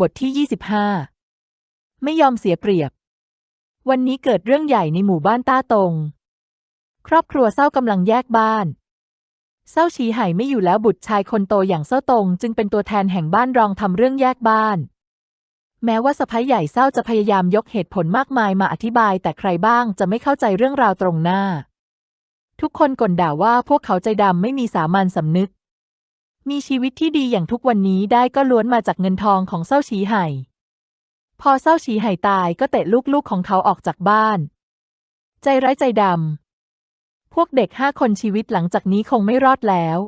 บทที่ 25 ไม่ยอมเสียเปรียบ วันนี้เกิดเรื่องใหญ่ในหมู่บ้านต้าตง ครอบครัวเศร้ากำลังแยกบ้าน เศร้าชีไห่ไม่อยู่แล้วบุตรชายคนโตอย่างเศร้าตง จึงเป็นตัวแทนแห่งบ้านรองทำเรื่องแยกบ้าน แม้ว่าสะพ้ยใหญ่เศร้าจะพยายามยกเหตุผลมากมายมาอธิบาย แต่ใครบ้างจะไม่เข้าใจเรื่องราวตรงหน้า ทุกคนก่นด่าว่าพวกเขาใจดำไม่มีสามัญสำนึก มีชีวิตที่ดีอย่างทุกวันนี้ได้ก็ล้วนมาจากเงินทองของเศร้าฉีไห่พอเศร้าฉีไห่ตายก็เตะลูกๆของเขาออกจากบ้าน ใจร้ายใจดำ พวกเด็กห้าคนชีวิตหลังจากนี้คงไม่รอดแล้ว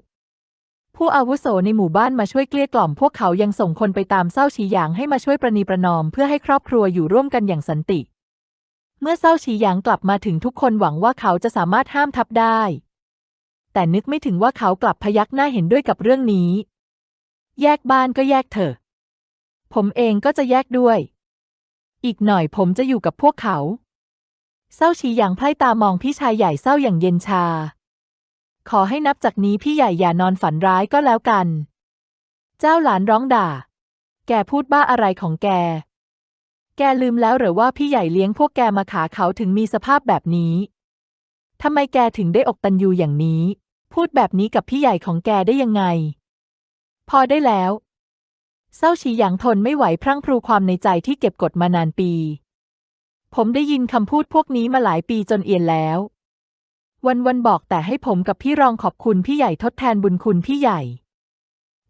ผู้อาวุโสในหมู่บ้านมาช่วยเกลี้ยกล่อมพวกเขายังส่งคนไปตามเศร้าฉีหยางให้มาช่วยประนีประนอมเพื่อให้ครอบครัวอยู่ร่วมกันอย่างสันติ เมื่อเศร้าฉีหยางกลับมาถึงทุกคนหวังว่าเขาจะสามารถห้ามทับได้ แต่นึกไม่ถึงว่าเขากลับพยักหน้าเห็นด้วยกับเรื่องนี้ แยกบ้านก็แยกเถอะ ผมเองก็จะแยกด้วย อีกหน่อยผมจะอยู่กับพวกเขาเศร้าฉีหยางไพร่ตามองพี่ชายใหญ่เศร้าอย่างเย็นชา ขอให้นับจากนี้พี่ใหญ่อย่านอนฝันร้ายก็แล้วกัน เจ้าหลานร้องด่า แกพูดบ้าอะไรของแก แกลืมแล้วหรือว่าพี่ใหญ่เลี้ยงพวกแกมาขาเขาถึงมีสภาพแบบนี้ทำไมแกถึงได้อกตันยูอย่างนี้ พูดแบบนี้กับพี่ใหญ่ของแกได้ยังไง พอได้แล้ว เศร้าฉีหยางทนไม่ไหวพรั่งพรูความในใจที่เก็บกดมานานปี ผมได้ยินคำพูดพวกนี้มาหลายปีจนเอียนแล้ว วันวันๆบอกแต่ให้ผมกับพี่รองขอบคุณพี่ใหญ่ทดแทนบุญคุณพี่ใหญ่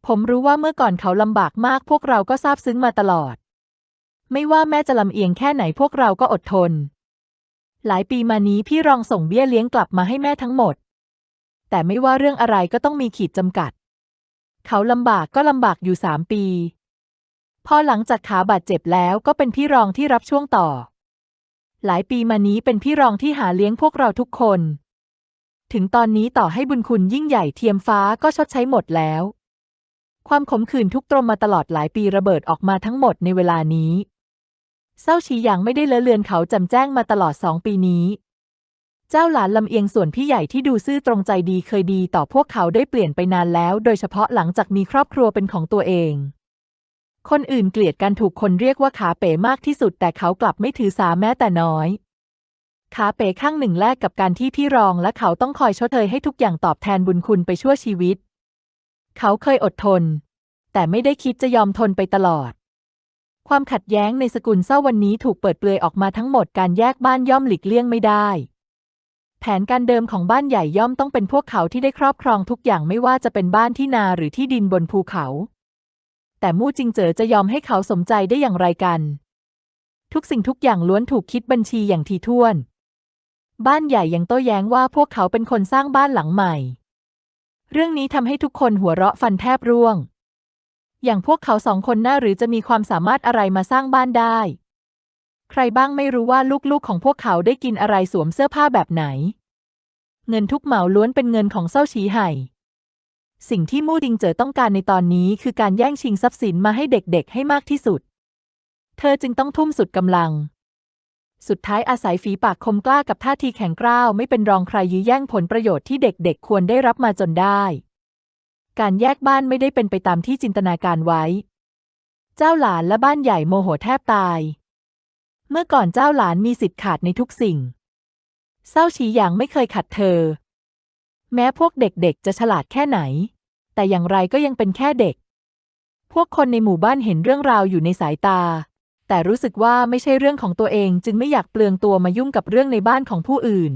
ผมรู้ว่าเมื่อก่อนเขาลำบากมากพวกเราก็ซาบซึ้งมาตลอด ไม่ว่าแม่จะลำเอียงแค่ไหนพวกเราก็อดทน หลายปีมานี้พี่รองส่งเบี้ยเลี้ยงกลับมาให้แม่ทั้งหมด แต่ไม่ว่าเรื่องอะไรก็ต้องมีขีดจำกัด เขาลำบากก็ลำบากอยู่สามปี พอหลังจากขาบาดเจ็บแล้วก็เป็นพี่รองที่รับช่วงต่อ หลายปีมานี้เป็นพี่รองที่หาเลี้ยงพวกเราทุกคน ถึงตอนนี้ต่อให้บุญคุณยิ่งใหญ่เทียมฟ้าก็ชดใช้หมดแล้ว ความขมขื่นทุกตรมมาตลอดหลายปีระเบิดออกมาทั้งหมดในเวลานี้เศร้าชีหยางไม่ได้เลอะเลือนเขาจำแจ้งมาตลอดสองปีนี้ เจ้าหลานลำเอียงส่วนพี่ใหญ่ที่ดูซื่อตรงใจดีเคยดีต่อพวกเขาได้เปลี่ยนไปนานแล้ว โดยเฉพาะหลังจากมีครอบครัวเป็นของตัวเอง คนอื่นเกลียดกันถูกคนเรียกว่าขาเป๋มากที่สุด แต่เขากลับไม่ถือสาแม้แต่น้อย ขาเป๋ข้างหนึ่งแลกกับการที่พี่รองและเขาต้องคอยชดเชยให้ทุกอย่างตอบแทนบุญคุณไปชั่วชีวิต เขาเคยอดทน แต่ไม่ได้คิดจะยอมทนไปตลอดความขัดแย้งในสกุลเศร้าวันนี้ถูกเปิดเปลือยออกมาทั้งหมดการแยกบ้านย่อมหลีกเลี่ยงไม่ได้ แผนการเดิมของบ้านใหญ่ย่อมต้องเป็นพวกเขาที่ได้ครอบครองทุกอย่างไม่ว่าจะเป็นบ้านที่นาหรือที่ดินบนภูเขา แต่มู่จิงเจ๋อจะยอมให้เขาสมใจได้อย่างไรกัน ทุกสิ่งทุกอย่างล้วนถูกคิดบัญชีอย่างทีท่วน บ้านใหญ่ยังโต้แย้งว่าพวกเขาเป็นคนสร้างบ้านหลังใหม่ เรื่องนี้ทำให้ทุกคนหัวเราะฟันแทบร่วง อย่างพวกเขาสองคนน่าหรือจะมีความสามารถอะไรมาสร้างบ้านได้ ใครบ้างไม่รู้ว่าลูกๆของพวกเขาได้กินอะไรสวมเสื้อผ้าแบบไหน เงินทุกเหมาล้วนเป็นเงินของเศร้าฉีไห่ สิ่งที่มู่ดิงเจ๋อต้องการในตอนนี้คือการแย่งชิงทรัพย์สินมาให้เด็กๆ ให้มากที่สุด เธอจึงต้องทุ่มสุดกำลัง สุดท้ายอาศัยฝีปากคมกล้ากับท่าทีแข็งกร้าวไม่เป็นรองใครยื้อแย่งผลประโยชน์ที่เด็กๆ ควรได้รับมาจนได้ การแยกบ้านไม่ได้เป็นไปตามที่จินตนาการไว้ เจ้าหลานและบ้านใหญ่โมโหแทบตาย เมื่อก่อนเจ้าหลานมีสิทธิ์ขาดในทุกสิ่ง เศร้าฉีหยางไม่เคยขัดเธอ แม้พวกเด็กๆจะฉลาดแค่ไหน แต่อย่างไรก็ยังเป็นแค่เด็ก พวกคนในหมู่บ้านเห็นเรื่องราวอยู่ในสายตา แต่รู้สึกว่าไม่ใช่เรื่องของตัวเองจึงไม่อยากเปลืองตัวมายุ่งกับเรื่องในบ้านของผู้อื่น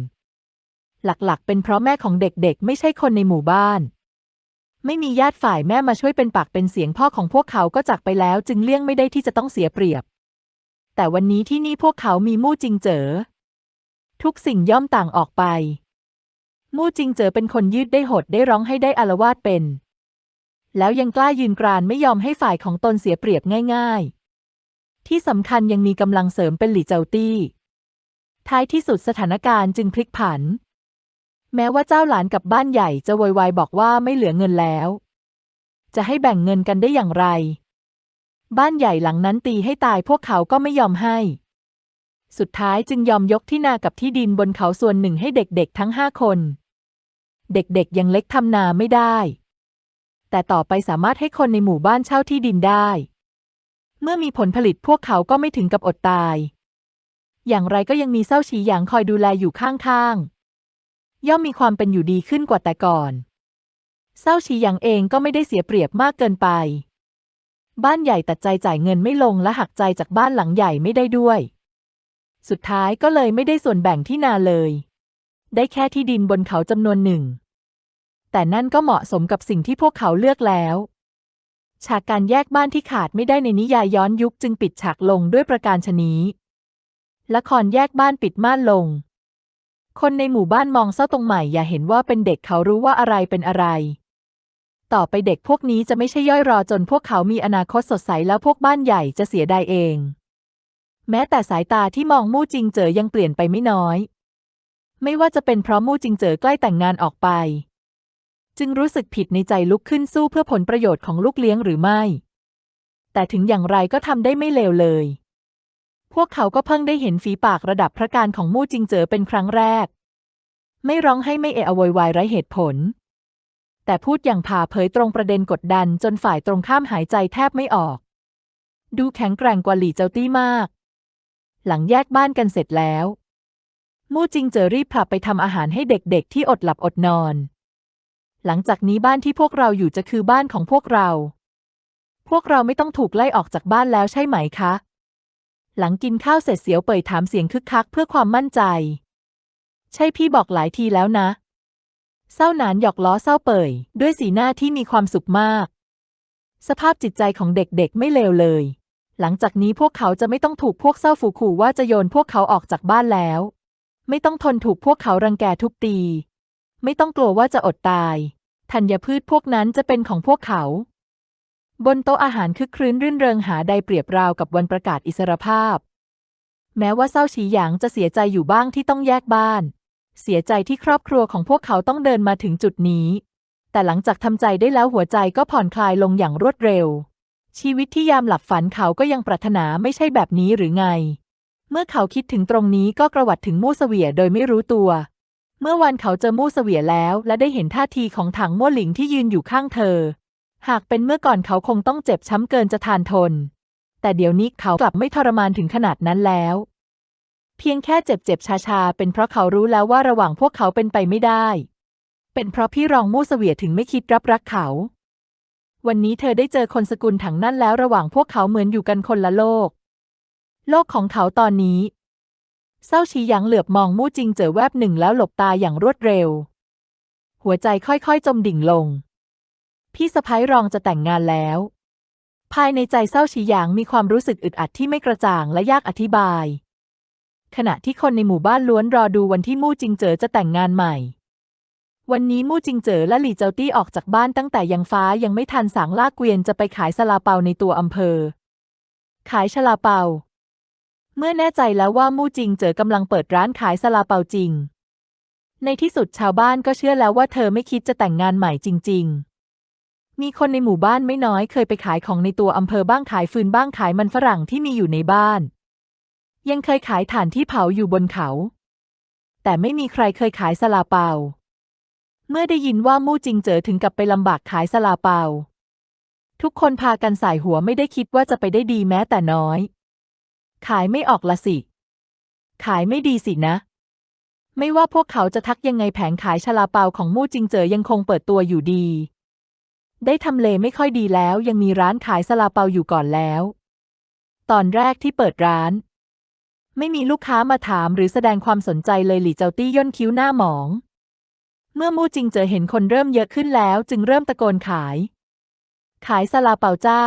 หลักๆ เป็นเพราะแม่ของเด็กๆ ไม่ใช่คนในหมู่บ้าน ไม่มีญาติฝ่ายแม่มาช่วยเป็นปากเป็นเสียงพ่อของพวกเขาก็จากไปแล้ว จึงเลี่ยงไม่ได้ที่จะต้องเสียเปรียบ แต่วันนี้ที่นี่พวกเขามีมู่จิงเจ๋อทุกสิ่งย่อมต่างออกไป มู่จิงเจ๋อเป็นคนยืดได้หดได้ร้องให้ได้อารวาสเป็น แล้วยังกล้ายืนกรานไม่ยอมให้ฝ่ายของตนเสียเปรียบง่าย ๆ ที่สำคัญยังมีกำลังเสริมเป็นหลี่เจาตี้ ท้ายที่สุดสถานการณ์จึงพลิกผัน แม้ว่าเจ้าหลานกับบ้านใหญ่จะโวยวายบอกว่าไม่เหลือเงินแล้ว จะให้แบ่งเงินกันได้อย่างไร บ้านใหญ่หลังนั้นตีให้ตายพวกเขาก็ไม่ยอมให้ สุดท้ายจึงยอมยกที่นากับที่ดินบนเขาส่วนหนึ่งให้เด็กๆทั้งห้าคน เด็กๆยังเล็กทำนาไม่ได้ แต่ต่อไปสามารถให้คนในหมู่บ้านเช่าที่ดินได้ เมื่อมีผลผลิตพวกเขาก็ไม่ถึงกับอดตาย อย่างไรก็ยังมีเศร้าฉีหยางคอยดูแลอยู่ข้างๆ ย่อมมีความเป็นอยู่ดีขึ้นกว่าแต่ก่อนเศร้าฉีหยางเองก็ไม่ได้เสียเปรียบมากเกินไป บ้านใหญ่ตัดใจจ่ายเงินไม่ลงและหักใจจากบ้านหลังใหญ่ไม่ได้ด้วย สุดท้ายก็เลยไม่ได้ส่วนแบ่งที่นาเลย ได้แค่ที่ดินบนเขาจำนวนหนึ่ง แต่นั่นก็เหมาะสมกับสิ่งที่พวกเขาเลือกแล้วฉากการแยกบ้านที่ขาดไม่ได้ในนิยายย้อนยุคจึงปิดฉากลงด้วยประการชนี้ ละครแยกบ้านปิดม่านลง คนในหมู่บ้านมองเศร้าตรงใหม่อย่าเห็นว่าเป็นเด็กเขารู้ว่าอะไรเป็นอะไร ต่อไปเด็กพวกนี้จะไม่ใช่ย่อยรอจนพวกเขามีอนาคตสดใสแล้วพวกบ้านใหญ่จะเสียดายเอง แม้แต่สายตาที่มองมู่จิงเจ๋อยังเปลี่ยนไปไม่น้อย ไม่ว่าจะเป็นเพราะมู่จิงเจ๋อใกล้แต่งงานออกไป จึงรู้สึกผิดในใจลุกขึ้นสู้เพื่อผลประโยชน์ของลูกเลี้ยงหรือไม่ แต่ถึงอย่างไรก็ทำได้ไม่เลวเลย พวกเขาก็เพิ่งได้เห็นฝีปากระดับพระการของมู่จิงเจ๋อเป็นครั้งแรก ไม่ร้องให้ไม่เอะอะโวยวายไร้เหตุผล แต่พูดอย่างผ่าเผยตรงประเด็นกดดันจนฝ่ายตรงข้ามหายใจแทบไม่ออก ดูแข็งแกร่งกว่าหลี่เจ้าตี้มาก หลังแยกบ้านกันเสร็จแล้ว มู่จิงเจอรีบพลับไปทำอาหารให้เด็กๆ ที่อดหลับอดนอน หลังจากนี้บ้านที่พวกเราอยู่จะคือบ้านของพวกเรา พวกเราไม่ต้องถูกไล่ออกจากบ้านแล้วใช่ไหมคะ หลังกินข้าวเสร็จเสียวเป่ยถามเสียงคึกคักเพื่อความมั่นใจ ใช่พี่บอกหลายทีแล้วนะ เศร้าหนานหยอกล้อเศร้าเป่ยด้วยสีหน้าที่มีความสุขมาก สภาพจิตใจของเด็กๆไม่เลวเลย หลังจากนี้พวกเขาจะไม่ต้องถูกพวกเศร้าฝูขู่ว่าจะโยนพวกเขาออกจากบ้านแล้ว ไม่ต้องทนถูกพวกเขารังแกทุบตี ไม่ต้องกลัวว่าจะอดตายธัญพืชพวกนั้นจะเป็นของพวกเขา บนโต๊ะอาหารคึกครื้นรื่นเริงหาใดเปรียบราวกับวันประกาศอิสรภาพ แม้ว่าเศร้าฉีหยางจะเสียใจอยู่บ้างที่ต้องแยกบ้าน เสียใจที่ครอบครัวของพวกเขาต้องเดินมาถึงจุดนี้ แต่หลังจากทำใจได้แล้วหัวใจก็ผ่อนคลายลงอย่างรวดเร็ว ชีวิตที่ยามหลับฝันเขาก็ยังปรารถนาไม่ใช่แบบนี้หรือไง เมื่อเขาคิดถึงตรงนี้ก็กระวัดถึงมู่เสวียโดยไม่รู้ตัว เมื่อวันเขาเจอมู่เสวียแล้วและได้เห็นท่าทีของถังมั่วหลิงที่ยืนอยู่ข้างเธอ หากเป็นเมื่อก่อนเขาคงต้องเจ็บช้ำเกินจะทานทน แต่เดี๋ยวนี้เขากลับไม่ทรมานถึงขนาดนั้นแล้ว พียงแค่เจ็บๆชาๆเป็นเพราะเขารู้แล้วว่าระหว่างพวกเขาเป็นไปไม่ได้ เป็นเพราะพี่รองมู่เสวียถึงไม่คิดรับรักเขา วันนี้เธอได้เจอคนสกุลถังนั่นแล้วระหว่างพวกเขาเหมือนอยู่กันคนละโลก โลกของเขาตอนนี้เศร้าชีหยางเหลือบมองมู่จิงเจอแวบหนึ่งแล้วหลบตาอย่างรวดเร็ว หัวใจค่อยๆจมดิ่งลง พี่สะพ้ายรองจะแต่งงานแล้ว ภายในใจเศร้าชีหยางมีความรู้สึกอึดอัดที่ไม่กระจ่างและยากอธิบาย ขณะที่คนในหมู่บ้านล้วนรอดูวันที่มู่จิงเจอจะแต่งงานใหม่ วันนี้มู่จิงเจอและหลี่เจาตี้ออกจากบ้านตั้งแต่ยังฟ้ายังไม่ทันสางลากเกวียนจะไปขายสลาเปาในตัวอำเภอ ขายชลาเปา เมื่อแน่ใจแล้วว่ามู่จิงเจอกำลังเปิดร้านขายสลาเปาจริง ในที่สุดชาวบ้านก็เชื่อแล้วว่าเธอไม่คิดจะแต่งงานใหม่จริง ๆ มีคนในหมู่บ้านไม่น้อยเคยไปขายของในตัวอำเภอบ้างขายฟืนบ้างขายมันฝรั่งที่มีอยู่ในบ้าน ยังเคยขายถ่านที่เผาอยู่บนเขา แต่ไม่มีใครเคยขายสลาเปา เมื่อได้ยินว่ามู่จิงเจอถึงกับไปลำบากขายสลาเปา ทุกคนพากันสายหัวไม่ได้คิดว่าจะไปได้ดีแม้แต่น้อย ขายไม่ออกละสิ ขายไม่ดีสินะ ไม่ว่าพวกเขาจะทักยังไงแผงขายชลาเปาของมู่จิงเจอยังคงเปิดตัวอยู่ดี ได้ทำเลไม่ค่อยดีแล้วยังมีร้านขายสลาเปาอยู่ก่อนแล้ว ตอนแรกที่เปิดร้าน ไม่มีลูกค้ามาถามหรือแสดงความสนใจเลยหลี่เจ้าตี้ย่นคิ้วหน้าหมอง เมื่อมู่จิงเจอเห็นคนเริ่มเยอะขึ้นแล้ว จึงเริ่มตะโกนขาย ขายซาลาเปาจ้า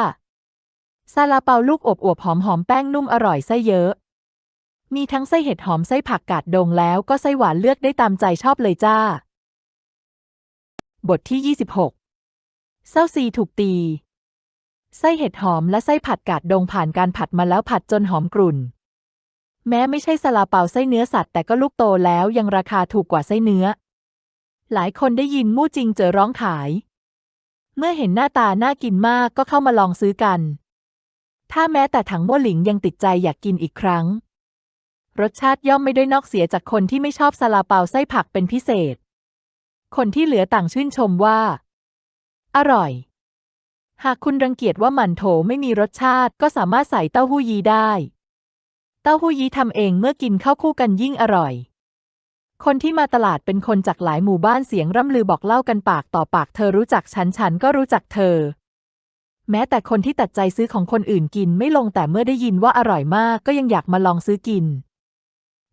ซาลาเปาลูกอบอวบหอมหอมแป้งนุ่มอร่อยไส้เยอะ มีทั้งไส้เห็ดหอมไส้ผักกาดดงแล้วก็ไส้หวานเลือกได้ตามใจชอบเลยจ้า บทที่ 26เศร้าซีถูกตี ไส้เห็ดหอมและไส้ผัดกาดดงผ่านการผัดมาแล้วผัดจนหอมกรุ่น แม้ไม่ใช่ซาลาเปาไส้เนื้อสัตว์แต่ก็ลูกโตแล้วยังราคาถูกกว่าไส้เนื้อ หลายคนได้ยินมู่จิงเจอร้องขาย เมื่อเห็นหน้าตาน่ากินมากก็เข้ามาลองซื้อกัน ถ้าแม้แต่ถังมั่วหลิงยังติดใจอยากกินอีกครั้ง รสชาติย่อมไม่ได้นอกเสียจากคนที่ไม่ชอบซาลาเปาไส้ผักเป็นพิเศษ คนที่เหลือต่างชื่นชมว่า อร่อย หากคุณรังเกียจว่าหมันโถไม่มีรสชาติก็สามารถใส่เต้าหู้ยีได้ เต้าหู้ยี้ทำเองเมื่อกินข้าวคู่กันยิ่งอร่อย คนที่มาตลาดเป็นคนจากหลายหมู่บ้านเสียงร่ำลือบอกเล่ากันปากต่อปากเธอรู้จักฉันฉันก็รู้จักเธอ แม้แต่คนที่ตัดใจซื้อของคนอื่นกินไม่ลงแต่เมื่อได้ยินว่าอร่อยมากก็ยังอยากมาลองซื้อกิน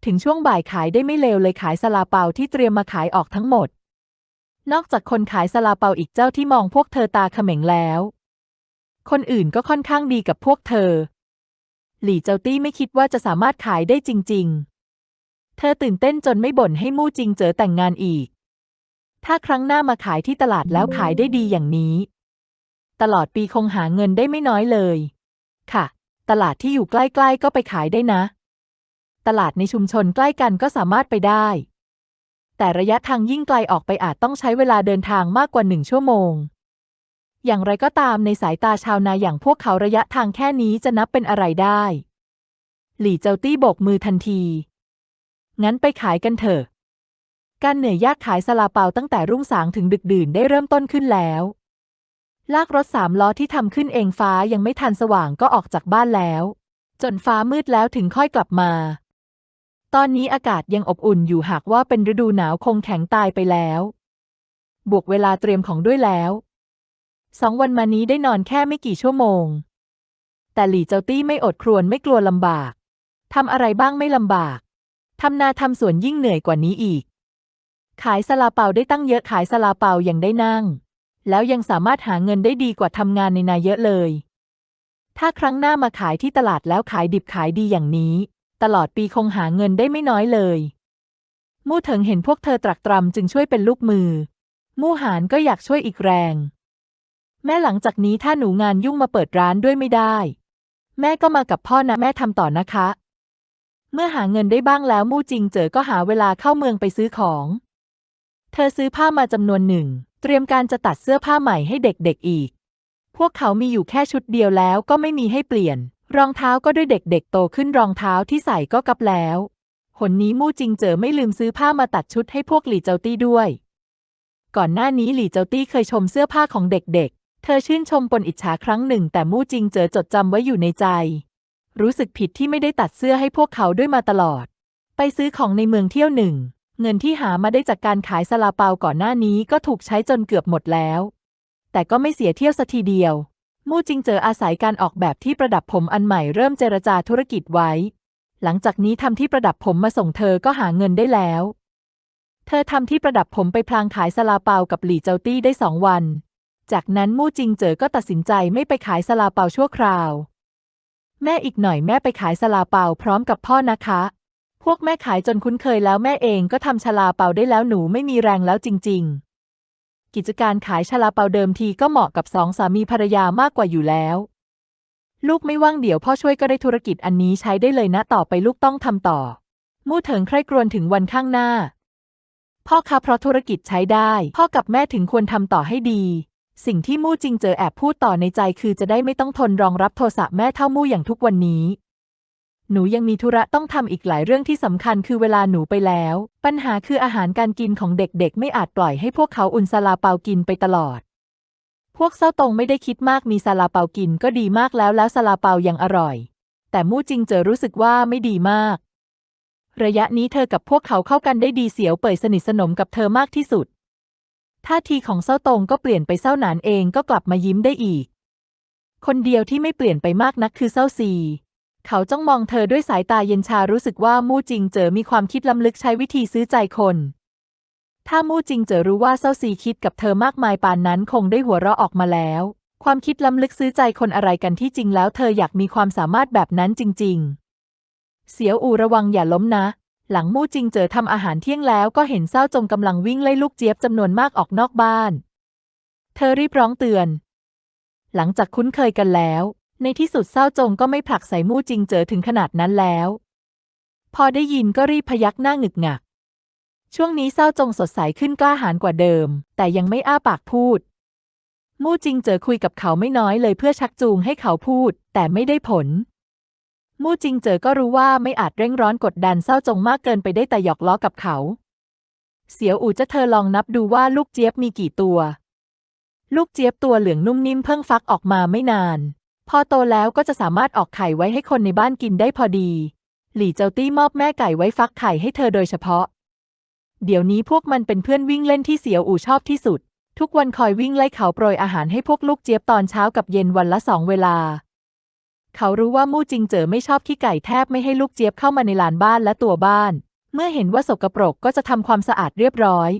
ถึงช่วงบ่ายขายได้ไม่เลวเลยขายซาลาเปาที่เตรียมมาขายออกทั้งหมด นอกจากคนขายซาลาเปาอีกเจ้าที่มองพวกเธอตาเขม็งแล้ว คนอื่นก็ค่อนข้างดีกับพวกเธอ หลี่เจ้าตี้ไม่คิดว่าจะสามารถขายได้จริง ๆ เธอตื่นเต้นจนไม่บ่นให้มู่จริงเจอแต่งงานอีก ถ้าครั้งหน้ามาขายที่ตลาดแล้วขายได้ดีอย่างนี้ ตลอดปีคงหาเงินได้ไม่น้อยเลย ค่ะ ตลาดที่อยู่ใกล้ ๆ ก็ไปขายได้นะ ตลาดในชุมชนใกล้กันก็สามารถไปได้ แต่ระยะทางยิ่งไกลออกไปอาจต้องใช้เวลาเดินทางมากกว่าหนึ่งชั่วโมง อย่างไรก็ตามในสายตาชาวนาอย่างพวกเขาระยะทางแค่นี้จะนับเป็นอะไรได้ หลี่เจ้าตี้โบกมือทันที งั้นไปขายกันเถอะ การเหนื่อยยากขายซาลาเปาตั้งแต่รุ่งสางถึงดึกดื่นได้เริ่มต้นขึ้นแล้ว ลากรถสามล้อที่ทำขึ้นเองฟ้ายังไม่ทันสว่างก็ออกจากบ้านแล้ว จนฟ้ามืดแล้วถึงค่อยกลับมา ตอนนี้อากาศยังอบอุ่นอยู่หากว่าเป็นฤดูหนาวคงแข็งตายไปแล้ว บวกเวลาเตรียมของด้วยแล้ว สองวันมานี้ได้นอนแค่ไม่กี่ชั่วโมง แต่หลี่เจ้าตี้ไม่อดครวญไม่กลัวลำบาก ทำอะไรบ้างไม่ลำบาก ทำนาทำสวนยิ่งเหนื่อยกว่านี้อีก ขายซาลาเปาได้ตั้งเยอะขายซาลาเปายังได้นั่ง แล้วยังสามารถหาเงินได้ดีกว่าทำงานในนาเยอะเลย ถ้าครั้งหน้ามาขายที่ตลาดแล้วขายดิบขายดีอย่างนี้ ตลอดปีคงหาเงินได้ไม่น้อยเลยมู่เถิงเห็นพวกเธอตรักตรำจึงช่วยเป็นลูกมือ มู่หานก็อยากช่วยอีกแรง แม่หลังจากนี้ถ้าหนูงานยุ่งมาเปิดร้านด้วยไม่ได้ แม่ก็มากับพ่อนะแม่ทำต่อนะคะ เมื่อหาเงินได้บ้างแล้วมู่จิงเจอก็หาเวลาเข้าเมืองไปซื้อของ เธอซื้อผ้ามาจำนวนหนึ่ง เตรียมการจะตัดเสื้อผ้าใหม่ให้เด็กๆอีก พวกเขามีอยู่แค่ชุดเดียวแล้วก็ไม่มีให้เปลี่ยน รองเท้าก็ด้วยเด็กๆโตขึ้นรองเท้าที่ใส่ก็กับแล้วหนนี้มู่จิงเจอไม่ลืมซื้อผ้ามาตัดชุดให้พวกหลี่เจ้าตี้ด้วย ก่อนหน้านี้หลี่เจ้าตี้เคยชมเสื้อผ้าของเด็กๆ เธอชื่นชมปนอิจฉาครั้งหนึ่ง แต่มู่จิงเจอจดจำไว้อยู่ในใจ รู้สึกผิดที่ไม่ได้ตัดเสื้อให้พวกเขาด้วยมาตลอด ไปซื้อของในเมืองเที่ยวหนึ่ง เงินที่หามาได้จากการขายซาลาเปาก่อนหน้านี้ก็ถูกใช้จนเกือบหมดแล้ว แต่ก็ไม่เสียเที่ยวสัทีเดียว มู่จิงเจออาศัยการออกแบบที่ประดับผมอันใหม่เริ่มเจรจาธุรกิจไว้ หลังจากนี้ทำที่ประดับผมมาส่งเธอก็หาเงินได้แล้ว เธอทำที่ประดับผมไปพลางขายซาลาเปากับหลี่เจ้าตี้ได้สองวัน จากนั้นมู่จิงเจอก็ตัดสินใจไม่ไปขายซาลาเปาชั่วคราว แม่อีกหน่อยแม่ไปขายซาลาเปาพร้อมกับพ่อนะคะ พวกแม่ขายจนคุ้นเคยแล้วแม่เองก็ทำชาลาเปาได้แล้วหนูไม่มีแรงแล้วจริง ๆ กิจการขายชาลาเปาเดิมทีก็เหมาะกับสองสามีภรรยามากกว่าอยู่แล้ว ลูกไม่ว่างเดี๋ยวพ่อช่วยก็ได้ธุรกิจอันนี้ใช้ได้เลยนะต่อไปลูกต้องทำต่อ มู่เถิงใคร่ครวญถึงวันข้างหน้าพ่อคะเพราะธุรกิจใช้ได้ พ่อกับแม่ถึงควรทำต่อให้ดี สิ่งที่มู่จิงเจอแอบพูดต่อในใจคือจะได้ไม่ต้องทนรองรับโทสะแม่เท่ามู่อย่างทุกวันนี้ หนูยังมีธุระต้องทำอีกหลายเรื่องที่สำคัญคือเวลาหนูไปแล้ว ปัญหาคืออาหารการกินของเด็กๆ ไม่อาจปล่อยให้พวกเขาอุ่นซาลาเปากินไปตลอด พวกเศร้าตรงไม่ได้คิดมากมีซาลาเปากินก็ดีมากแล้วแล้วซาลาเปายังอร่อย แต่มู่จิงเจอรู้สึกว่าไม่ดีมาก ระยะนี้เธอกับพวกเขาเข้ากันได้ดีเสียวเป่ยสนิทสนมกับเธอมากที่สุด ท่าทีของเศร้าตรงก็เปลี่ยนไปเศร้าหนานเองก็กลับมายิ้มได้อีก คนเดียวที่ไม่เปลี่ยนไปมากนักคือเศร้าซีเขาจ้องมองเธอด้วยสายตาเย็นชารู้สึกว่ามู่จิงเจอมีความคิดล้ำลึกใช้วิธีซื้อใจคน ถ้ามู่จิงเจอรู้ว่าเศร้าซีคิดกับเธอมากมายปานนั้นคงได้หัวเราะออกมาแล้ว ความคิดล้ำลึกซื้อใจคนอะไรกันที่จริงแล้วเธออยากมีความสามารถแบบนั้นจริง ๆ เสียวอูระวังอย่าล้มนะ หลังมู่จิงเจอทำอาหารเที่ยงแล้วก็เห็นเศร้าจงกำลังวิ่งไล่ลูกเจี๊ยบจำนวนมากออกนอกบ้าน เธอรีบร้องเตือน หลังจากคุ้นเคยกันแล้ว ในที่สุดเศร้าจงก็ไม่ผลักใส่มู่จิงเจอถึงขนาดนั้นแล้ว พอได้ยินก็รีบพยักหน้าหงึกหงัก ช่วงนี้เศร้าจงสดใสขึ้นกล้าหาญกว่าเดิม แต่ยังไม่อ้าปากพูด มู่จิงเจอคุยกับเขาไม่น้อยเลยเพื่อชักจูงให้เขาพูด แต่ไม่ได้ผล มู่จริงเจอก็รู้ว่าไม่อาจเร่งร้อนกดดันเศร้าจงมากเกินไปได้แต่หยอกล้อกับเขา เสียวอู่จะเธอลองนับดูว่าลูกเจี๊ยบมีกี่ตัว ลูกเจี๊ยบตัวเหลืองนุ่มนิ่มเพิ่งฟักออกมาไม่นาน พอโตแล้วก็จะสามารถออกไข่ไว้ให้คนในบ้านกินได้พอดี หลี่เจ้าตี้มอบแม่ไก่ไว้ฟักไข่ให้เธอโดยเฉพาะ เดี๋ยวนี้พวกมันเป็นเพื่อนวิ่งเล่นที่เสียวอู่ชอบที่สุด ทุกวันคอยวิ่งไล่เขาโปรยอาหารให้พวกลูกเจี๊ยบตอนเช้ากับเย็นวันละสองเวลา เขารู้ว่ามู่จิงเจ๋อไม่ชอบขี้ไก่แทบไม่ให้ลูกเจี๊ยบเข้ามาในลานบ้านและตัวบ้าน เมื่อเห็นว่าสกปรกก็จะทำความสะอาดเรียบร้อย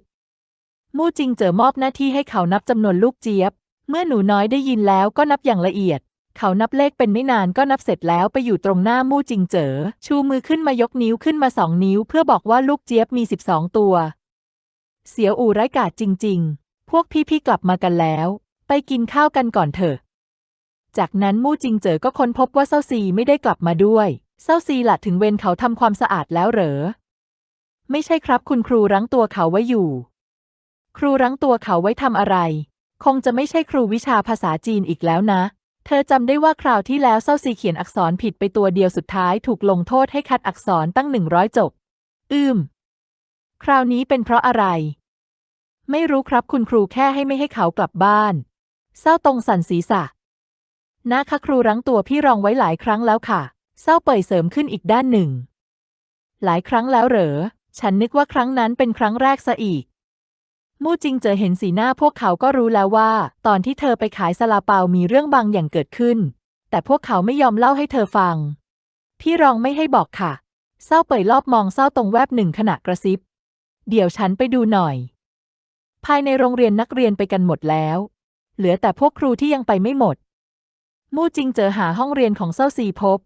มู่จิงเจ๋อมอบหน้าที่ให้เขานับจำนวนลูกเจี๊ยบ เมื่อหนูน้อยได้ยินแล้วก็นับอย่างละเอียด เขานับเลขเป็นไม่นานก็นับเสร็จแล้วไปอยู่ตรงหน้ามู่จิงเจ๋อชูมือขึ้นมายกนิ้วขึ้นมาสองนิ้ว เพื่อบอกว่าลูกเจี๊ยบมีสิบสองตัว เสียวอู่ไร้กาจจริง ๆ พวกพี่ๆกลับมากันแล้ว ไปกินข้าวกันก่อนเถอะ จากนั้นมู่จิงเจ๋อก็ค้นพบว่าเซาซีไม่ได้กลับมาด้วย เซาซีหละถึงเวรเขาทำความสะอาดแล้วเหรอ ไม่ใช่ครับคุณครูรั้งตัวเขาไว้อยู่ ครูรั้งตัวเขาไว้ทำอะไร คงจะไม่ใช่ครูวิชาภาษาจีนอีกแล้วนะ เธอจำได้ว่าคราวที่แล้วเซาซีเขียนอักษรผิดไปตัวเดียวสุดท้ายถูกลงโทษให้คัดอักษรตั้งหนึ่งร้อยจบ อืม คราวนี้เป็นเพราะอะไร ไม่รู้ครับคุณครูแค่ให้ไม่ให้เขากลับบ้านเศร้าตรงสันศีรษะ นะคะครูรั้งตัวพี่รองไว้หลายครั้งแล้วค่ะ เศร้าเป่ยเสริมขึ้นอีกด้านหนึ่ง หลายครั้งแล้วเหรอ ฉันนึกว่าครั้งนั้นเป็นครั้งแรกซะอีก มู่จิงเจอเห็นสีหน้าพวกเขาก็รู้แล้วว่า ตอนที่เธอไปขายซาลาเปามีเรื่องบางอย่างเกิดขึ้น แต่พวกเขาไม่ยอมเล่าให้เธอฟัง พี่รองไม่ให้บอกค่ะ เศร้าเป่ยรอบมองเศร้าตรงแวบหนึ่งขณะกระซิบ เดี๋ยวฉันไปดูหน่อย ภายในโรงเรียนนักเรียนไปกันหมดแล้ว เหลือแต่พวกครูที่ยังไปไม่หมด มู่จิงเจอหาห้องเรียนของเศร้าซีพบ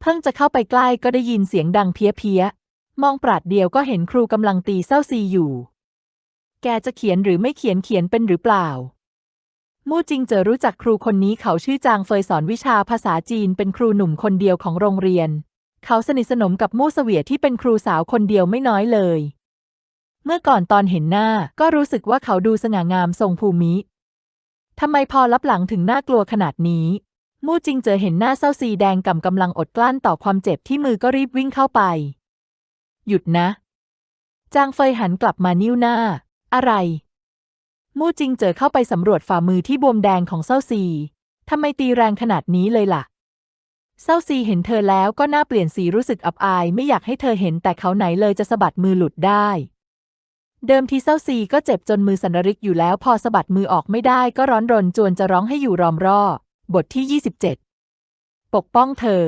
เพิ่งจะเข้าไปใกล้ก็ได้ยินเสียงดังเพี้ยเพี้ยๆมองปราดเดียวก็เห็นครูกำลังตีเศร้าซีอยู่ แกจะเขียนหรือไม่เขียนเขียนเป็นหรือเปล่า มู่จิงเจอรู้จักครูคนนี้เขาชื่อจางเฟยสอนวิชาภาษาจีนเป็นครูหนุ่มคนเดียวของโรงเรียน เขาสนิทสนมกับมู่เสวียที่เป็นครูสาวคนเดียวไม่น้อยเลย เมื่อก่อนตอนเห็นหน้าก็รู้สึกว่าเขาดูสง่างามทรงภูมิ ทำไมพอรับหลังถึงน่ากลัวขนาดนี้ มู่จิงเจอเห็นหน้าเศร้าซีแดงกำกำลังอดกลั้นต่อความเจ็บที่มือก็รีบวิ่งเข้าไป หยุดนะ จางเฟยหันกลับมานิ้วหน้า อะไร มู่จิงเจอเข้าไปสำรวจฝ่ามือที่บวมแดงของเศร้าซีทำไมตีแรงขนาดนี้เลยล่ะ เศร้าซีเห็นเธอแล้วก็น่าเปลี่ยนสีรู้สึกอับอาย ไม่อยากให้เธอเห็นแต่เขาไหนเลยจะสะบัดมือหลุดได้ เดิมทีเศร้าซีก็เจ็บจนมือสันริกอยู่แล้วพอสะบัดมือออกไม่ได้ก็ร้อนรนจวนจะร้องให้อยู่รอมรอบทที่ 27 ปกป้องเธอ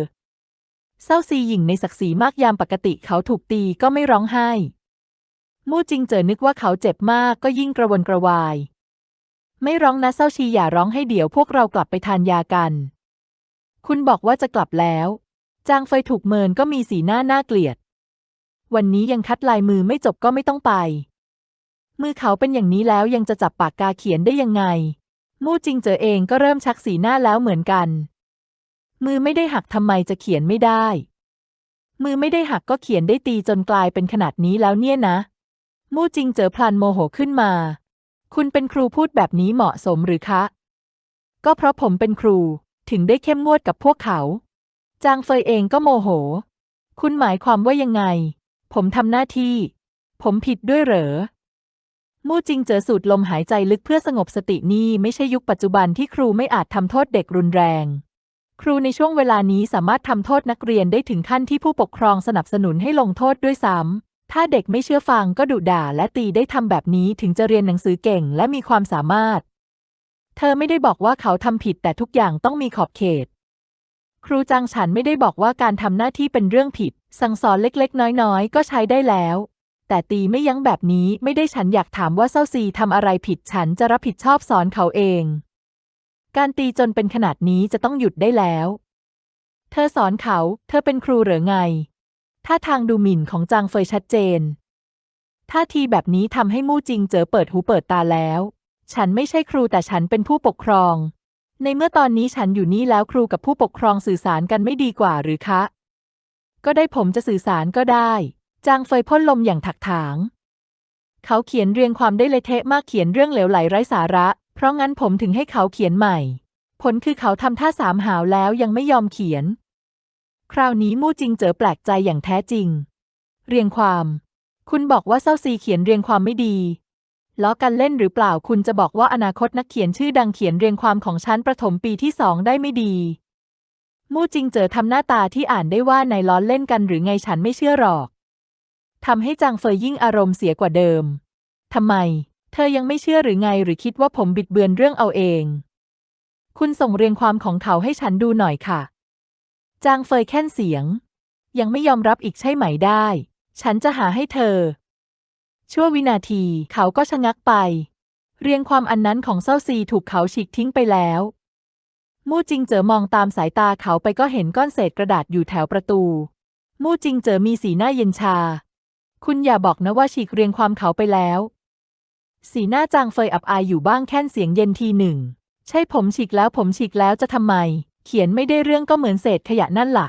เศร้าซีหญิงในศักดิ์ศรีมากยามปกติเขาถูกตีก็ไม่ร้องไห้ มู่จิงเจอนึกว่าเขาเจ็บมากก็ยิ่งกระวนกระวาย ไม่ร้องนะเศร้าชีอย่าร้องให้เดี๋ยวพวกเรากลับไปทานยากัน คุณบอกว่าจะกลับแล้ว จางเฟยถูกเมินก็มีสีหน้าน่าเกลียด วันนี้ยังคัดลายมือไม่จบก็ไม่ต้องไป มือเขาเป็นอย่างนี้แล้วยังจะจับปากกาเขียนได้ยังไง มู่จิงเจอเองก็เริ่มชักสีหน้าแล้วเหมือนกัน มือไม่ได้หักทำไมจะเขียนไม่ได้ มือไม่ได้หักก็เขียนได้ตีจนกลายเป็นขนาดนี้แล้วเนี่ยนะ มู่จิงเจอพลันโมโหขึ้นมา คุณเป็นครูพูดแบบนี้เหมาะสมหรือคะ ก็เพราะผมเป็นครูถึงได้เข้มงวดกับพวกเขา จางเฟยเองก็โมโห คุณหมายความว่ายังไง ผมทำหน้าที่ ผมผิดด้วยเหรอ มู่จิงเจอสูดลมหายใจลึกเพื่อสงบสตินี่ไม่ใช่ยุคปัจจุบันที่ครูไม่อาจทำโทษเด็กรุนแรง ครูในช่วงเวลานี้สามารถทำโทษนักเรียนได้ถึงขั้นที่ผู้ปกครองสนับสนุนให้ลงโทษด้วยซ้ำถ้าเด็กไม่เชื่อฟังก็ดุด่าและตีได้ทำแบบนี้ถึงจะเรียนหนังสือเก่งและมีความสามารถ เธอไม่ได้บอกว่าเขาทำผิดแต่ทุกอย่างต้องมีขอบเขต ครูจางฉันไม่ได้บอกว่าการทำหน้าที่เป็นเรื่องผิด สั่งสอนเล็กๆ น้อยๆ ก็ใช้ได้แล้ว แต่ตีไม่ยั้งแบบนี้ไม่ได้ฉันอยากถามว่าเศร้าซีทำอะไรผิดฉันจะรับผิดชอบสอนเขาเอง การตีจนเป็นขนาดนี้จะต้องหยุดได้แล้ว เธอสอนเขา เธอเป็นครูเหรือไงท่าทางดูหมิ่นของจางเฟยชัดเจนท่าทีแบบนี้ทำให้มู่จิงเจอเปิดหูเปิดตาแล้ว ฉันไม่ใช่ครูแต่ฉันเป็นผู้ปกครอง ในเมื่อตอนนี้ฉันอยู่นี่แล้วครูกับผู้ปกครองสื่อสารกันไม่ดีกว่าหรือคะ ก็ได้ผมจะสื่อสารก็ได้ จางเฟยพ่นลมอย่างถักถาง เขาเขียนเรียงความได้เละเทะมากเขียนเรื่องเหลวไหลไร้สาระ เพราะงั้นผมถึงให้เขาเขียนใหม่ ผลคือเขาทำท่าสามหาวแล้วยังไม่ยอมเขียน คราวนี้มู่จิงเจอแปลกใจอย่างแท้จริง เรียงความ คุณบอกว่าเศร้าซีเขียนเรียงความไม่ดีล้อกันเล่นหรือเปล่าคุณจะบอกว่าอนาคตนักเขียนชื่อดังเขียนเรียงความของชั้นประถมปีที่สองได้ไม่ดีมู่จิงเจอทำหน้าตาที่อ่านได้ว่าในล้อเล่นกันหรือไงฉันไม่เชื่อหรอก ทำให้จางเฟยยิ่งอารมณ์เสียกว่าเดิม ทำไม เธอยังไม่เชื่อหรือไงหรือคิดว่าผมบิดเบือนเรื่องเอาเอง คุณส่งเรียงความของเขาให้ฉันดูหน่อยค่ะ จางเฟยแค่นเสียง ยังไม่ยอมรับอีกใช่ไหมได้ ฉันจะหาให้เธอ ชั่ววินาทีเขาก็ชะงักไป เรียงความอันนั้นของเซาซีถูกเขาฉีกทิ้งไปแล้วมู่จิงเจอมองตามสายตาเขาไปก็เห็นก้อนเศษกระดาษอยู่แถวประตู มู่จิงเจอมีสีหน้าเย็นชา คุณอย่าบอกนะว่าฉีกเรียงความเขาไปแล้ว สีหน้าจางเฟยอับอายอยู่บ้างแค่นเสียงเย็นทีหนึ่ง ใช่ผมฉีกแล้วผมฉีกแล้วจะทำไม เขียนไม่ได้เรื่องก็เหมือนเศษขยะนั่นล่ะ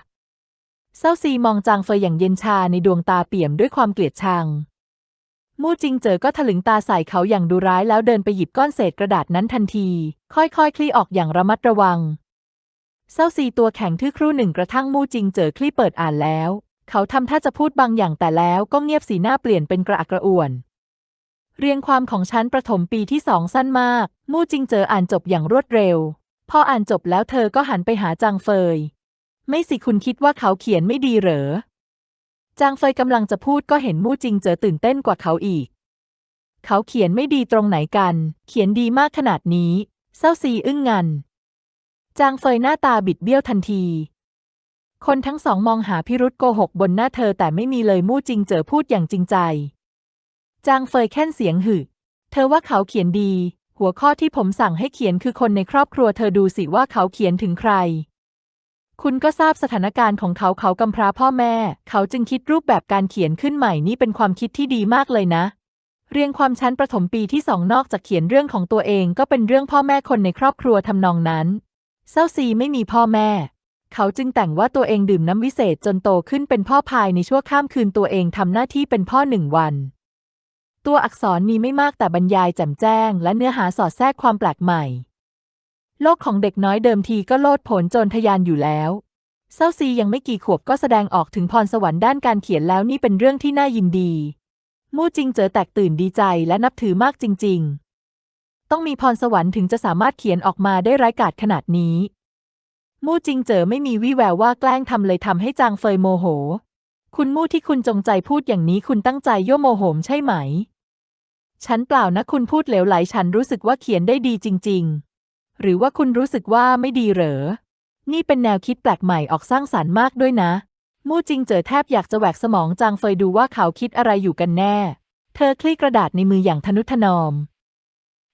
เซาซีมองจางเฟยอย่างเย็นชาในดวงตาเปี่ยมด้วยความเกลียดชัง มู่จิงเจอก็ถลึงตาใส่เขาอย่างดูร้ายแล้วเดินไปหยิบก้อนเศษกระดาษนั้นทันที ค่อยๆคลี่ออกอย่างระมัดระวังเซาซีตัวแข็งทื่อครู่หนึ่งกระทั่งมู่จิงเจอคลี่เปิดอ่านแล้ว เขาทำท่าจะพูดบางอย่างแต่แล้วก็เงียบสีหน้าเปลี่ยนเป็นกระอักกระอ่วน เรียงความของชั้นประถมปีที่สองสั้นมาก มู่จิงเจออ่านจบอย่างรวดเร็ว พออ่านจบแล้วเธอก็หันไปหาจางเฟย ไม่สิคุณคิดว่าเขาเขียนไม่ดีเหรอ จางเฟยกำลังจะพูดก็เห็นมู่จิงเจอตื่นเต้นกว่าเขาอีก เขาเขียนไม่ดีตรงไหนกัน เขียนดีมากขนาดนี้ เศร้าซีอึ้งงัน จางเฟยหน้าตาบิดเบี้ยวทันที คนทั้งสองมองหาพิรุษโกหกบนหน้าเธอแต่ไม่มีเลยมู่จริงเจอพูดอย่างจริงใจ จางเฟยแค่นเสียงหึเธอว่าเขาเขียนดี หัวข้อที่ผมสั่งให้เขียนคือคนในครอบครัวเธอดูสิว่าเขาเขียนถึงใคร คุณก็ทราบสถานการณ์ของเขาเขากำพร้าพ่อแม่ เขาจึงคิดรูปแบบการเขียนขึ้นใหม่นี่เป็นความคิดที่ดีมากเลยนะ เรียงความชั้นประถมปีที่สองนอกจากเขียนเรื่องของตัวเองก็เป็นเรื่องพ่อแม่คนในครอบครัวทำนองนั้นเศร้าซีไม่มีพ่อแม่ เขาจึงแต่งว่าตัวเองดื่มน้ำวิเศษจนโตขึ้นเป็นพ่อภายในชั่วข้ามคืนตัวเองทำหน้าที่เป็นพ่อหนึ่งวัน ตัวอักษรมีไม่มากแต่บรรยายแจ่มแจ้ง และเนื้อหาสอดแทรกความแปลกใหม่ โลกของเด็กน้อยเดิมทีก็โลดผนจรทยานอยู่แล้วเซาซียังไม่กี่ขวบก็แสดงออกถึงพรสวรรค์ด้านการเขียนแล้วนี่เป็นเรื่องที่น่ายินดี มู่จิงเจอแตกตื่นดีใจและนับถือมากจริง ๆ ต้องมีพรสวรรค์ถึงจะสามารถเขียนออกมาได้ร้ายกาจขนาดนี้ มู่จิงเจอไม่มีวี่แววว่าแกล้งทำเลยทำให้จางเฟยโมโห คุณมู่ที่คุณจงใจพูดอย่างนี้คุณตั้งใจยั่วโมโหมใช่ไหม ฉันเปล่านะคุณพูดเหลวไหลฉันรู้สึกว่าเขียนได้ดีจริง ๆ หรือว่าคุณรู้สึกว่าไม่ดีเหรอ นี่เป็นแนวคิดแปลกใหม่ออกสร้างสารรค์มากด้วยนะ มู่จิงเจอแทบอยากจะแหวกสมองจางเฟยดูว่าเขาคิดอะไรอยู่กันแน่ เธอคลี่กระดาษในมืออย่างทนุถนอม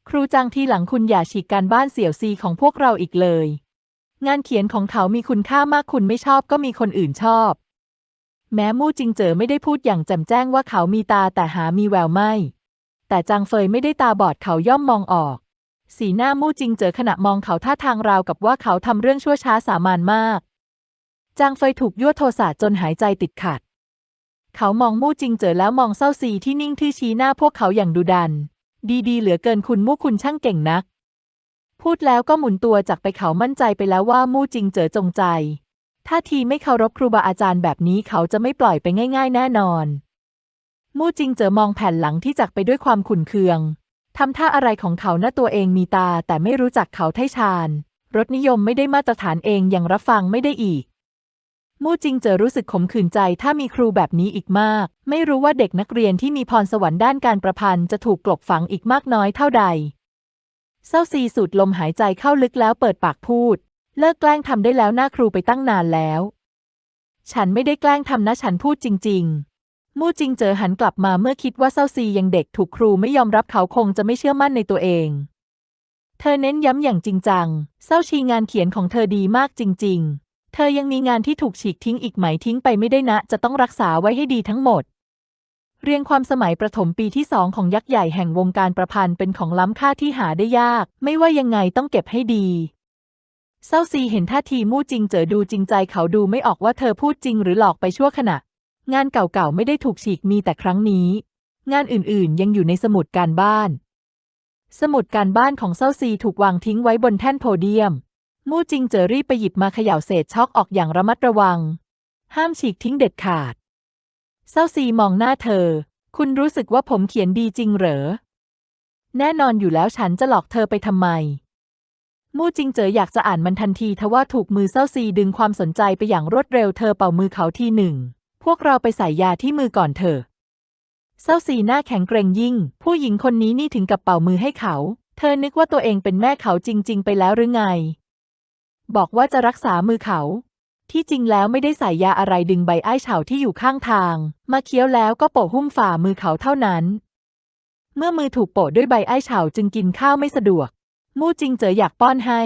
ครูจางที่หลังคุณอย่าฉีกการบ้านเสี่ยวซีของพวกเราอีกเลย งานเขียนของเขามีคุณค่ามากคุณไม่ชอบก็มีคนอื่นชอบ แม้มู่จิงเจอไม่ได้พูดอย่างแจ่มแจ้งว่าเขามีตาแต่หามีแววไม่ แต่จางเฟยไม่ได้ตาบอดเขาย่อมมองออก สีหน้ามู่จิงเจอขณะมองเขาท่าทางราวกับว่าเขาทำเรื่องชั่วช้าสามานมาก จางเฟยถูกยั่วโทสะจนหายใจติดขัด เขามองมู่จิงเจอแล้วมองเศร้าซีที่นิ่งทื่อชี้หน้าพวกเขาอย่างดุดัน ดีๆ เหลือเกินคุณมู่คุณช่างเก่งนัก พูดแล้วก็หมุนตัวจากไปเขามั่นใจไปแล้วว่ามู่จิงเจอจงใจท่าทีไม่เคารพครูบาอาจารย์แบบนี้เขาจะไม่ปล่อยไปง่าย ๆ แน่นอน มู่จิงเจอมองแผ่นหลังที่จักไปด้วยความขุ่นเคืองทำท่าอะไรของเขาหน้าตัวเองมีตาแต่ไม่รู้จักเขาไทชาญรสนิยมไม่ได้มาตรฐานเองยังรับฟังไม่ได้อีก มู่จิงเจอรู้สึกขมขื่นใจถ้ามีครูแบบนี้อีกมาก ไม่รู้ว่าเด็กนักเรียนที่มีพรสวรรค์ด้านการประพันธ์จะถูกกลบฝังอีกมากน้อยเท่าใด เศร้าซีสูดลมหายใจเข้าลึกแล้วเปิดปากพูด เลิกแกล้งทำได้แล้วหน้าครูไปตั้งนานแล้ว ฉันไม่ได้แกล้งทำนะฉันพูดจริง ๆ มู่จิงเจอหันกลับมาเมื่อคิดว่าเศร้าซียังเด็กถูกครูไม่ยอมรับเขาคงจะไม่เชื่อมั่นในตัวเอง เธอเน้นย้ำอย่างจริงจัง เศร้าชีงานเขียนของเธอดีมากจริง ๆ เธอยังมีงานที่ถูกฉีกทิ้งอีกไหมทิ้งไปไม่ได้นะ จะต้องรักษาไว้ให้ดีทั้งหมด เรียงความสมัยประถมปีที่สองของยักษ์ใหญ่แห่งวงการประพันธ์เป็นของล้ำค่าที่หาได้ยาก ไม่ว่ายังไงต้องเก็บให้ดีเศร้าซีเห็นท่าทีมู่จิงเจอดูจริงใจเขาดูไม่ออกว่าเธอพูดจริงหรือหลอกไปชั่วขณะ งานเก่าๆไม่ได้ถูกฉีกมีแต่ครั้งนี้ งานอื่นๆยังอยู่ในสมุดการบ้าน สมุดการบ้านของเซาซีถูกวางทิ้งไว้บนแท่นโพเดียม มู่จิงเจอรีบไปหยิบมาเขย่าเศษช็อกออกอย่างระมัดระวัง ห้ามฉีกทิ้งเด็ดขาด เซาซีมองหน้าเธอ คุณรู้สึกว่าผมเขียนดีจริงเหรอ แน่นอนอยู่แล้วฉันจะหลอกเธอไปทำไม มู่จิงเจ๋ออยากจะอ่านมันทันทีทว่าถูกมือเศร้าซีดึงความสนใจไปอย่างรวดเร็วเธอเป่ามือเขาทีหนึ่ง พวกเราไปใส่ยาที่มือก่อนเถอะเศร้าซีหน้าแข็งเกรงยิ่ง ผู้หญิงคนนี้นี่ถึงกับเป่ามือให้เขา เธอนึกว่าตัวเองเป็นแม่เขาจริง ๆ ไปแล้วหรือไง บอกว่าจะรักษามือเขา ที่จริงแล้วไม่ได้ใส่ยาอะไรดึงใบไอ้เฉาที่อยู่ข้างทาง มาเคี้ยวแล้วก็โปะหุ้มฝ่ามือเขาเท่านั้น เมื่อมือถูกโปะด้วยใบไอ้เฉาจึงกินข้าวไม่สะดวก มู่จิงเจออยากป้อนให้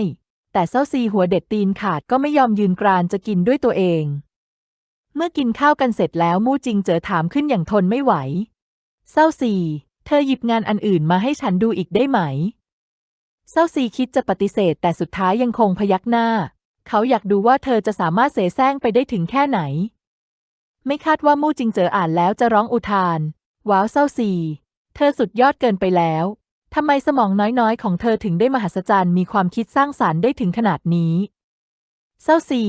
แต่เซาซีหัวเด็ดตีนขาดก็ไม่ยอมยืนกรานจะกินด้วยตัวเอง เมื่อกินข้าวกันเสร็จแล้วมู่จิงเจอถามขึ้นอย่างทนไม่ไหวเศร้าซีเธอหยิบงานอันอื่นมาให้ฉันดูอีกได้ไหมเศร้าซีคิดจะปฏิเสธแต่สุดท้ายยังคงพยักหน้า เขาอยากดูว่าเธอจะสามารถเสแสร้งไปได้ถึงแค่ไหน ไม่คาดว่ามู่จิงเจออ่านแล้วจะร้องอุทาน ว้าวเศร้าซีเธอสุดยอดเกินไปแล้วทำไมสมองน้อยๆ ของเธอถึงได้มหัศจรรย์มีความคิดสร้างสารรค์ได้ถึงขนาดนี้ เศร้าซี